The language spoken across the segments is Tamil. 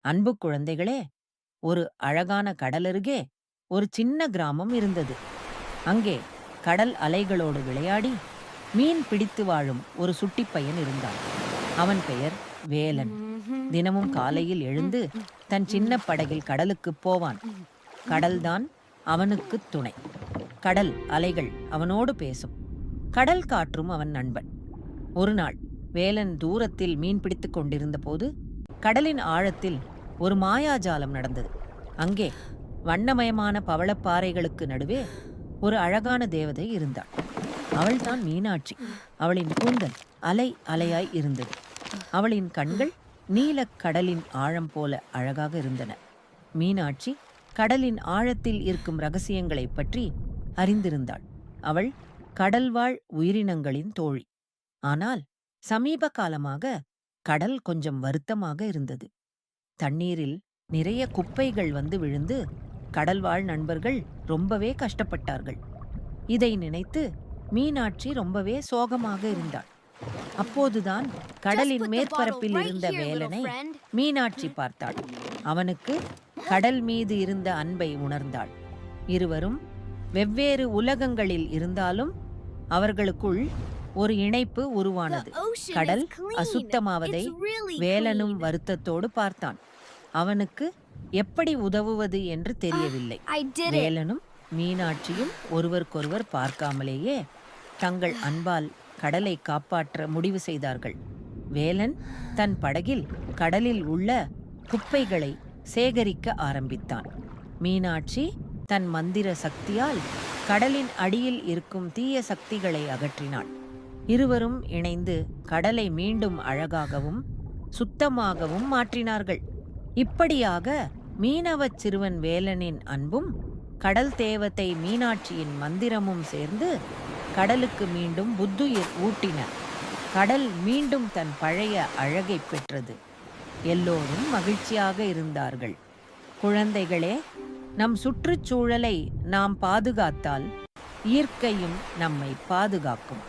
அன்பு குழந்தைகளே ஒரு அழகான கடலருகே ஒரு சின்ன கிராமம் இருந்தது. அங்கே கடல் அலைகளோடு விளையாடி மீன் பிடித்து வாழும் ஒரு சுட்டிப் பையன் இருந்தான். அவன் பெயர் வேலன். தினமும் காலையில் எழுந்து தன் சின்ன படகில் கடலுக்குப் போவான். கடல்தான் அவனுக்கு துணை. கடல் அலைகள் அவனோடு பேசும். கடல் காற்றும் அவன் நண்பன். ஒரு நாள் வேலன் தூரத்தில் மீன் பிடித்துக் கொண்டிருந்த போது கடலின் ஆழத்தில் ஒரு மாயாஜாலம் நடந்தது. அங்கே வண்ணமயமான பவளப்பாறைகளுக்கு நடுவே ஒரு அழகான தேவதை இருந்தாள். அவள்தான் மீனாட்சி. அவளின் கூந்தல் அலை அலையாய் இருந்தது. அவளின் கண்கள் நீலக் கடலின் ஆழம் போல அழகாக இருந்தன. மீனாட்சி கடலின் ஆழத்தில் இருக்கும் ரகசியங்களைப் பற்றி அறிந்திருந்தாள். அவள் கடல்வாழ் உயிரினங்களின் தோழி. ஆனால் சமீப காலமாக கடல் கொஞ்சம் வருத்தமாக இருந்தது. தண்ணீரில் நிறைய குப்பைகள் வந்து விழுந்து கடல்வாழ் நண்பர்கள் ரொம்பவே கஷ்டப்பட்டார்கள். இதை நினைத்து மீனாட்சி ரொம்பவே சோகமாக இருந்தாள். அப்போதுதான் கடலின் மேற்பரப்பில் இருந்த வேலனை மீனாட்சி பார்த்தாள். அவனுக்கு கடல் மீது இருந்த அன்பை உணர்ந்தாள். இருவரும் வெவ்வேறு உலகங்களில் இருந்தாலும் அவர்களுக்குள் ஒரு இணைப்பு உருவானது. கடல் அசுத்தமாவதை வேலனும் வருத்தத்தோடு பார்த்தான். அவனுக்கு எப்படி உதவுவது என்று தெரியவில்லை. வேலனும் மீனாட்சியும் ஒருவருக்கொருவர் பார்க்காமலேயே தங்கள் அன்பால் கடலை காப்பாற்ற முடிவு செய்தார்கள். வேலன் தன் படகில் கடலில் உள்ள குப்பைகளை சேகரிக்க ஆரம்பித்தான். மீனாட்சி தன் மந்திர சக்தியால் கடலின் அடியில் இருக்கும் தீய சக்திகளை அகற்றினாள். இருவரும் இணைந்து கடலை மீண்டும் அழகாகவும் சுத்தமாகவும் மாற்றினார்கள். இப்படியாக மீனவச் சிறுவன் வேலனின் அன்பும் கடல் தேவத்தை மீனாட்சியின் மந்திரமும் சேர்ந்து கடலுக்கு மீண்டும் புத்துயிர் ஊட்டின. கடல் மீண்டும் தன் பழைய அழகை பெற்றது. எல்லோரும் மகிழ்ச்சியாக இருந்தார்கள். குழந்தைகளே நம் சுற்றுச்சூழலை நாம் பாதுகாத்தால் இயற்கையும் நம்மை பாதுகாக்கும்.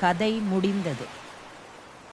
கதை முடிந்தது.